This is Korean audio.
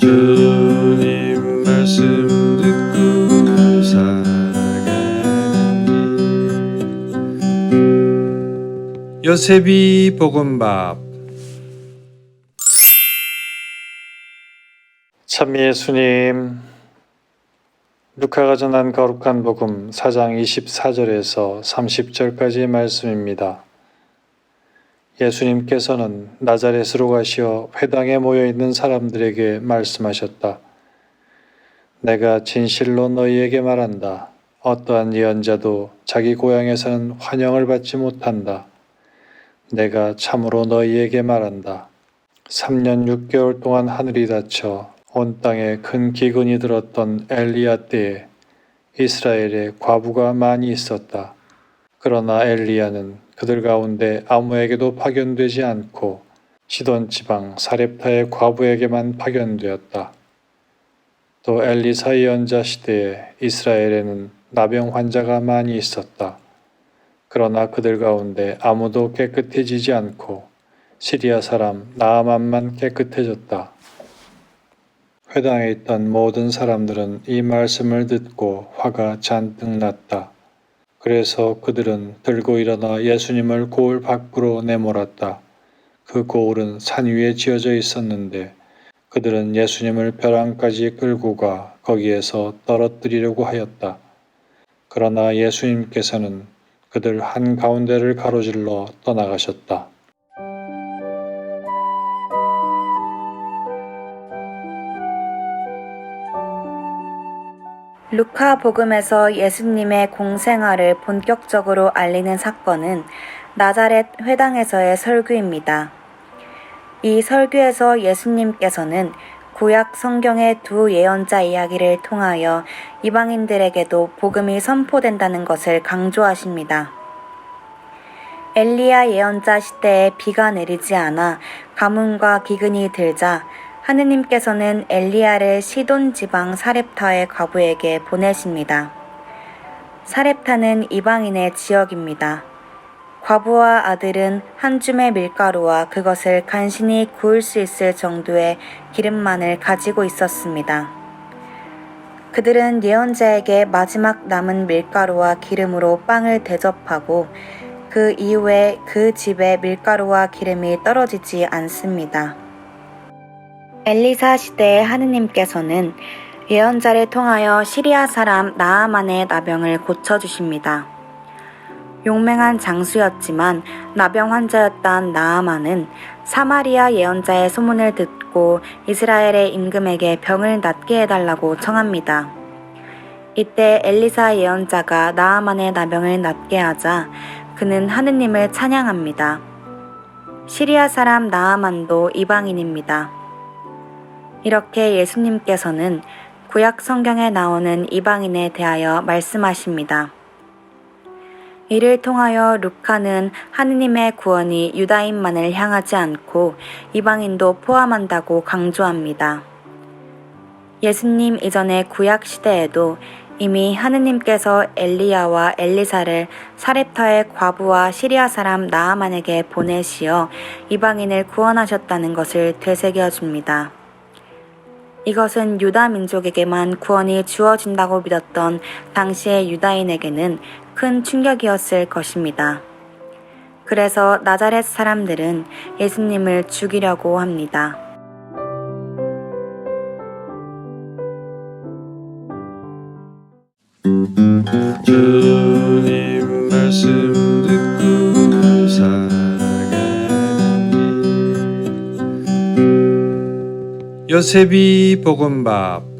주님 말씀 듣고 살아가는 길 요셉이 볶음밥 참 예수님 루카가 전한 거룩한 복음 4장 24절에서 30절까지의 말씀입니다. 예수님께서는 나자렛으로 가시어 회당에 모여 있는 사람들에게 말씀하셨다. 내가 진실로 너희에게 말한다. 어떠한 예언자도 자기 고향에서는 환영을 받지 못한다. 내가 참으로 너희에게 말한다. 3년 6개월 동안 하늘이 닫혀 온 땅에 큰 기근이 들었던 엘리야 때에 이스라엘에 과부가 많이 있었다. 그러나 엘리야는 그들 가운데 아무에게도 파견되지 않고 시돈 지방 사렙타의 과부에게만 파견되었다. 또 엘리사 예언자 시대에 이스라엘에는 나병 환자가 많이 있었다. 그러나 그들 가운데 아무도 깨끗해지지 않고 시리아 사람 나아만만 깨끗해졌다. 회당에 있던 모든 사람들은 이 말씀을 듣고 화가 잔뜩 났다. 그래서 그들은 들고 일어나 예수님을 고을 밖으로 내몰았다. 그 고을은 산 위에 지어져 있었는데 그들은 예수님을 벼랑까지 끌고 가 거기에서 떨어뜨리려고 하였다. 그러나 예수님께서는 그들 한 가운데를 가로질러 떠나가셨다. 루카 복음에서 예수님의 공생활을 본격적으로 알리는 사건은 나자렛 회당에서의 설교입니다. 이 설교에서 예수님께서는 구약 성경의 두 예언자 이야기를 통하여 이방인들에게도 복음이 선포된다는 것을 강조하십니다. 엘리야 예언자 시대에 비가 내리지 않아 가뭄과 기근이 들자 하느님께서는 엘리야를 시돈 지방 사렙타의 과부에게 보내십니다. 사렙타는 이방인의 지역입니다. 과부와 아들은 한 줌의 밀가루와 그것을 간신히 구울 수 있을 정도의 기름만을 가지고 있었습니다. 그들은 예언자에게 마지막 남은 밀가루와 기름으로 빵을 대접하고 그 이후에 그 집에 밀가루와 기름이 떨어지지 않습니다. 엘리사 시대의 하느님께서는 예언자를 통하여 시리아 사람 나아만의 나병을 고쳐주십니다. 용맹한 장수였지만 나병 환자였던 나아만은 사마리아 예언자의 소문을 듣고 이스라엘의 임금에게 병을 낫게 해달라고 청합니다. 이때 엘리사 예언자가 나아만의 나병을 낫게 하자 그는 하느님을 찬양합니다. 시리아 사람 나아만도 이방인입니다. 이렇게 예수님께서는 구약 성경에 나오는 이방인에 대하여 말씀하십니다. 이를 통하여 루카는 하느님의 구원이 유다인만을 향하지 않고 이방인도 포함한다고 강조합니다. 예수님 이전의 구약 시대에도 이미 하느님께서 엘리야와 엘리사를 사렙타의 과부와 시리아 사람 나아만에게 보내시어 이방인을 구원하셨다는 것을 되새겨 줍니다. 이것은 유다 민족에게만 구원이 주어진다고 믿었던 당시의 유다인에게는 큰 충격이었을 것입니다. 그래서 나자렛 사람들은 예수님을 죽이려고 합니다. 주님 말씀 요셉이 볶음밥